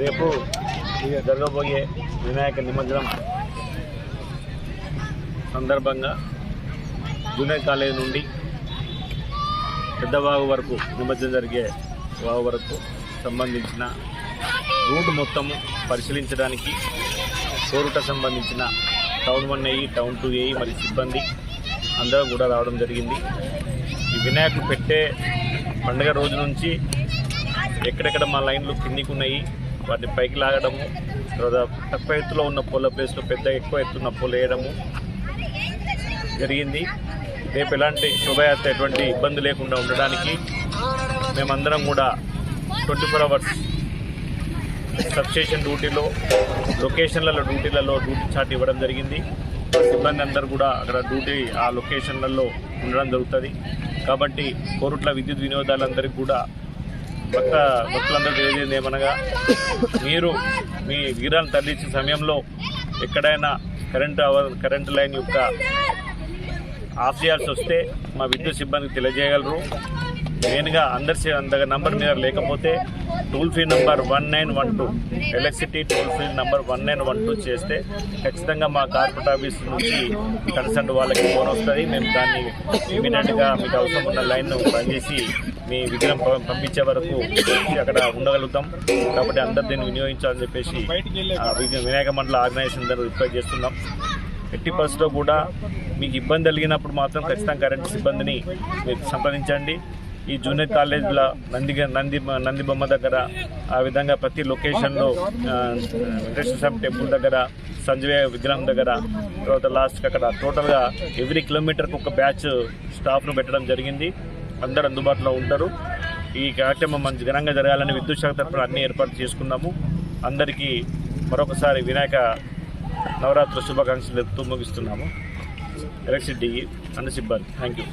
రేపు జరగబోయే వినాయక నిమజ్జనం సందర్భంగా జూనియర్ కాలేజ్ నుండి పెద్దవాగు వరకు నిమజ్జనం జరిగే వాగు వరకు సంబంధించిన రూట్ మొత్తము పరిశీలించడానికి కోరుట సంబంధించిన town one AE town two AE మరి సిబ్బంది అందరూ కూడా రావడం జరిగింది. ఈ వినాయకుడు పెట్టే పండుగ రోజు నుంచి ఎక్కడెక్కడ మా లైన్లు కిందికి ఉన్నాయి వాటిని పైకి లాగడము తర్వాత తక్కువ ఎత్తులో ఉన్న పూల ప్లేస్లో పెద్ద ఎక్కువ ఎత్తున్న పూలు వేయడము జరిగింది. రేపు ఎలాంటి శోభయాత్ర ఎటువంటి ఇబ్బంది లేకుండా ఉండడానికి మేమందరం కూడా ట్వంటీ ఫోర్ అవర్స్ సబ్స్టేషన్ డ్యూటీలో లొకేషన్లలో డ్యూటీలలో డ్యూటీ చార్ట్ ఇవ్వడం జరిగింది. సిబ్బంది అందరూ కూడా అక్కడ డ్యూటీ ఆ లొకేషన్లలో ఉండడం జరుగుతుంది. కాబట్టి కోరుట్ల విద్యుత్ వినియోగదారులందరికీ కూడా భక్త భక్తులందరూ తెలియజేది ఏమనగా మీరు మీ వీరాలను తరలించే సమయంలో ఎక్కడైనా కరెంటు కరెంటు లైన్ యొక్క ఆఫ్ చేయాల్సి వస్తే మా విద్యుత్ సిబ్బందికి తెలియజేయగలరు. మెయిన్గా అందరి సి- నంబర్ మీద లేకపోతే toll free number one nine one two electricity toll free number one nine one two చేస్తే ఖచ్చితంగా మా కార్పొరేట్ ఆఫీస్ నుంచి కన్సల్ట్ వాళ్ళకి ఫోన్ వస్తుంది. మేము దాన్ని ఇమీడియట్గా మీకు అవసరం ఉన్న లైన్ను బంద్ చేసి మీ విగ్రహం పంపించే వరకు అక్కడ ఉండగలుగుతాం. కాబట్టి అందరు దీన్ని వినియోగించాలని చెప్పేసి ఆ, వినాయక మండల ఆర్గనైజేషన్ దగ్గర రిక్వెస్ట్ చేస్తున్నాం. ఎట్టి పరిస్థితిలో కూడా మీకు ఇబ్బంది కలిగినప్పుడు మాత్రం ఖచ్చితంగా కరెంటు సిబ్బందిని మీరు సంప్రదించండి. ఈ జూనియర్ కాలేజ్లో నంది నంది నంది బొమ్మ దగ్గర ఆ విధంగా ప్రతి లొకేషన్లో వెంకటేశ్వర స్వామి టెంపుల్ దగ్గర సంజయ్ విగ్రహం దగ్గర తర్వాత లాస్ట్కి అక్కడ టోటల్గా ఎవ్రీ కిలోమీటర్కి ఒక బ్యాచ్ స్టాఫ్ను పెట్టడం జరిగింది. అందరు అందుబాటులో ఉంటారు. ఈ కార్యక్రమం మంచి ఘనంగా జరగాలని విద్యుత్ శాఖ తరఫున అన్ని ఏర్పాట్లు చేసుకున్నాము. అందరికీ మరొకసారి వినాయక నవరాత్రి శుభాకాంక్షలు తెలుపుతూ ముగిస్తున్నాము. ఎలక్ట్రిసిటీ అన్న సిబ్బంది థ్యాంక్ యూ